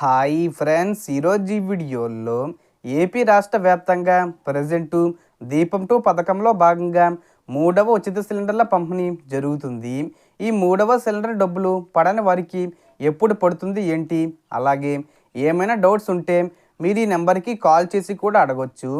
Hi friends. ఈరోజు ఈ వీడియోలో ఏపీ రాష్ట్ర వ్యాప్తంగా ప్రజెంట్ దీపం టూ పథకంలో భాగంగా మూడవ ఉచిత సిలిండర్ల పంపిణీ జరుగుతుంది. ఈ మూడవ సిలిండర్ డబ్బులు పడని వారికి ఎప్పుడు పడుతుంది ఏంటి? అలాగే ఏమైనా డౌట్స్ ఉంటే మీరు ఈ నెంబర్కి కాల్ చేసి కూడా అడగొచ్చు.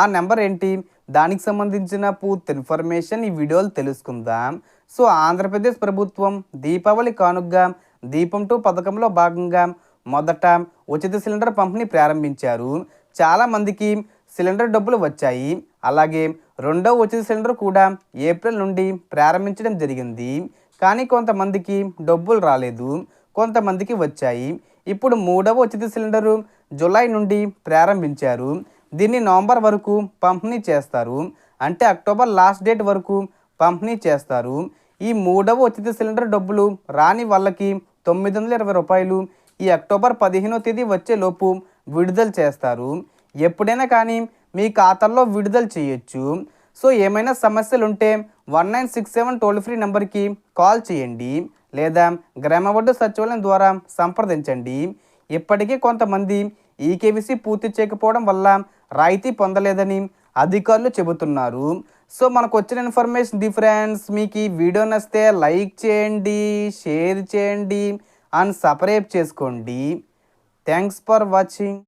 ఆ నెంబర్ ఏంటి? దానికి సంబంధించిన పూర్తి ఇన్ఫర్మేషన్ ఈ వీడియోలో తెలుసుకుందాం. సో ఆంధ్రప్రదేశ్ ప్రభుత్వం దీపావళి కానుగ్గా దీపం టూ పథకంలో భాగంగా మొదట ఉచిత సిలిండర్ పంపిణీ ప్రారంభించారు. చాలామందికి సిలిండర్ డబ్బులు వచ్చాయి. అలాగే రెండవ ఉచిత సిలిండర్ కూడా ఏప్రిల్ నుండి ప్రారంభించడం జరిగింది. కానీ కొంతమందికి డబ్బులు రాలేదు. కొంతమందికి వచ్చాయి. ఇప్పుడు మూడవ ఉచిత సిలిండరు జులై నుండి ప్రారంభించారు. దీన్ని నవంబర్ వరకు పంపిణీ చేస్తారు. అంటే అక్టోబర్ లాస్ట్ డేట్ వరకు పంపిణీ చేస్తారు. ఈ మూడవ ఉచిత సిలిండర్ డబ్బులు రాని వాళ్ళకి తొమ్మిది వందల ఇరవై రూపాయలు ఈ అక్టోబర్ పదిహేనో తేదీ వచ్చేలోపు విడుదల చేస్తారు. ఎప్పుడైనా కానీ మీ ఖాతాల్లో విడుదల చేయొచ్చు. సో ఏమైనా సమస్యలు ఉంటే one nine six seven toll free నెంబర్కి కాల్ చేయండి. లేదా గ్రామ వడ్డు సచివాలయం ద్వారా సంప్రదించండి. ఇప్పటికీ కొంతమంది ఈకేవీసీ పూర్తి చేయకపోవడం వల్ల రాయితీ పొందలేదని అధికారులు చెబుతున్నారు. సో మనకు వచ్చిన ఇన్ఫర్మేషన్ డిఫరెన్స్ మీకు ఈ వీడియో నచ్చితే లైక్ చేయండి షేర్ చేయండి. అండ్ సపరేట్ చేసుకోండి. Thanks for watching